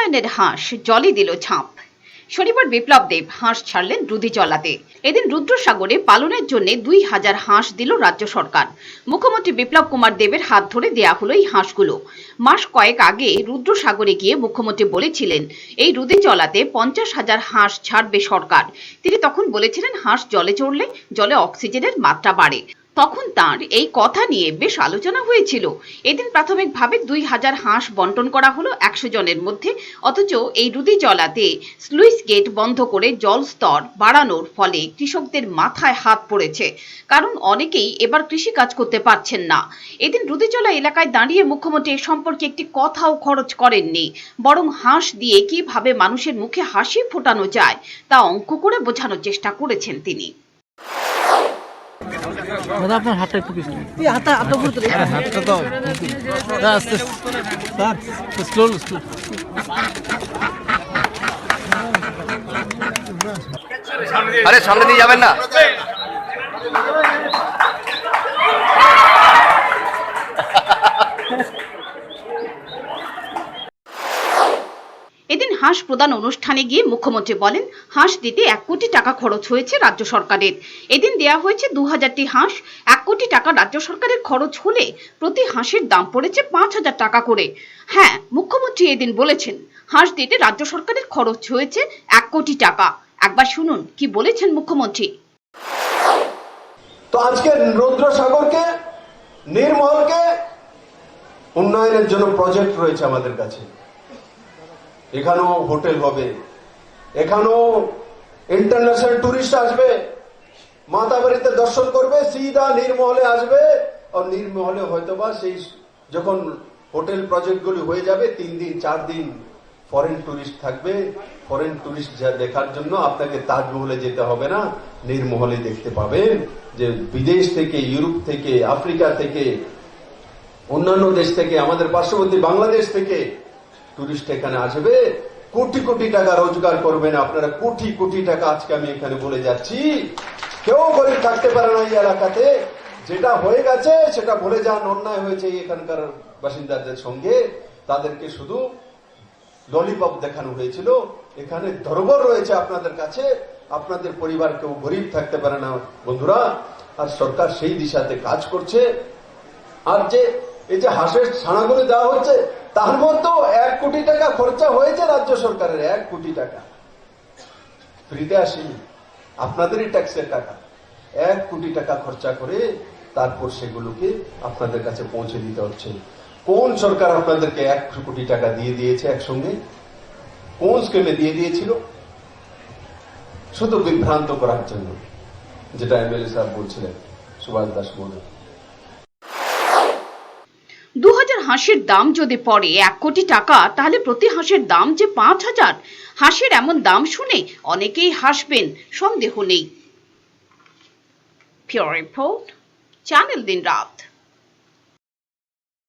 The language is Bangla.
উন্নয়নের হাঁস জলে দিল ঝাঁপ শনিবার বিপ্লব দেব হাঁস ছাড়লেন রুদিচলাতে এদিন রুদ্রসাগরে পালনের জন্য দুই হাজার হাঁস দিল রাজ্য সরকার। মুখ্যমন্ত্রী বিপ্লব কুমার দেবের হাত ধরে দেয়া হলো এই হাঁসগুলো। মাস কয়েক আগে রুদ্রসাগরে গিয়ে মুখ্যমন্ত্রী বলেছিলেন, এই রুদিচলাতে পঞ্চাশ হাজার হাঁস ছাড়বে সরকার। তিনি তখন বলেছিলেন, হাঁস জলে চড়লে জলে অক্সিজেনের মাত্রা বাড়ে। তখন তার এই কথা নিয়ে বেশ আলোচনা হয়েছিল। এদিন প্রাথমিকভাবে দুই হাজার হাঁস বন্টন করা হলো একশো জনের মধ্যে, অথচ এই রুদি জলাতে স্লুইস গেট বন্ধ করে জল স্তর বাড়ানোর ফলে কৃষকদের মাথায় হাত পড়েছে। কারণ অনেকেই এবার কৃষি কাজ করতে পারছেন না। এদিন রুদিচলা এলাকায় দাঁড়িয়ে মুখ্যমন্ত্রী এ সম্পর্কে একটি কথাও খরচ করেননি। বরং হাঁস দিয়ে কীভাবে মানুষের মুখে হাসি ফোটানো যায়, তা অঙ্ক করে বোঝানোর চেষ্টা করেছেন তিনি। দাদা আপনার হাতটা একটু পিছনে। এই হাতটা হাতটা উপরে তুলে। আরে হাতটা তো দাদা, আস্তে স্লো স্লো আরে সামনে দিয়ে যাবেন না এদিন হাঁস প্রদান অনুষ্ঠানে গিয়ে মুখ্যমন্ত্রী বলেন, হাঁস দিতে এক কোটি টাকা খরচ হয়েছে রাজ্য সরকারের। এদিন দেয়া হয়েছে দু হাজারটি হাঁস, এক কোটি টাকা রাজ্য সরকারের খরচ হলে প্রতি হাঁসের দাম পড়েছে পাঁচ হাজার টাকা করে। হ্যাঁ মুখ্যমন্ত্রী এদিন বলেছেন, হাঁস দিতে রাজ্য সরকারের খরচ হয়েছে এক কোটি টাকা। একবার শুনুন কি বলেছেন মুখ্যমন্ত্রী। তো আজকে রৌদ্র সাগরকে নির্মলকে উন্নয়নের জন্য প্রজেক্ট রয়েছে আমাদের কাছে। এখানেও হোটেল হবে। এখানেও ইন্টারন্যাশনাল টুরিস্ট আসবে। মাতাবাড়িতে দর্শন করবে, সিধা নির্মহলে আসবে। আর নির্মহলে হয়তোবা সেই যখন হোটেল প্রজেক্টগুলি হয়ে যাবে, তিন দিন, চার দিন ফরেন টুরিস্ট থাকবে। ফরেন টুরিস্ট যা দেখার জন্য আপনাকে তাজমহলে যেতে হবে না, নির্মহলে দেখতে পাবেন যে বিদেশ থেকে, ইউরোপ থেকে, আফ্রিকা থেকে, অন্যান্য দেশ থেকে, আমাদের পার্শ্ববর্তী বাংলাদেশ থেকে টুরিস্ট এখানে আসবে, কোটি কোটি টাকা রোজগার করবেন আপনারা, কোটি কোটি টাকা আজকে আমি এখানে বলে যাচ্ছি। কেউ গরিব থাকতে পারে না এই এলাকাতে, যেটা হয়ে গেছে সেটা ভুলে যান, অন্যায় হয়েছে এখানকার বাসিন্দাদের সঙ্গে। তাদেরকে শুধু ললিপপ দেখানো হয়েছিল। এখানে ধরবর রয়েছে আপনাদের কাছে, আপনাদের পরিবার কেউ গরিব থাকতে পারে না, বন্ধুরা। আর সরকার সেই দিশাতে কাজ করছে। আর যে এই যে হাঁসের ছানাগুলো দেওয়া হচ্ছে তার মধ্যেও এক কোটি টাকা খরচা হয়েছে রাজ্য সরকারের, এক কোটি টাকা। ফ্রিতে আসেনি। আপনাদেরই ট্যাক্সের টাকা। এক কোটি টাকা খরচা করে তারপর সেগুলোকে আপনাদের কাছে পৌঁছে দিতে হচ্ছে। কোন সরকার আপনাদেরকে এক কোটি টাকা দিয়ে দিয়েছে একসঙ্গে? কোন স্কিমে দিয়ে দিয়েছিল? শুধু বিভ্রান্ত করার জন্য, যেটা এমএলএ সাহেব বলছিলেন, সুভাষ দাস মহোদয় দু হাজার হাঁসের দাম যদি পড়ে এক কোটি টাকা, তাহলে প্রতি হাঁসের দাম যে পাঁচ হাজার। হাঁসের এমন দাম শুনে অনেকেই হাসবেন, সন্দেহ নেই। রিপোর্ট, চ্যানেল দিন রাত।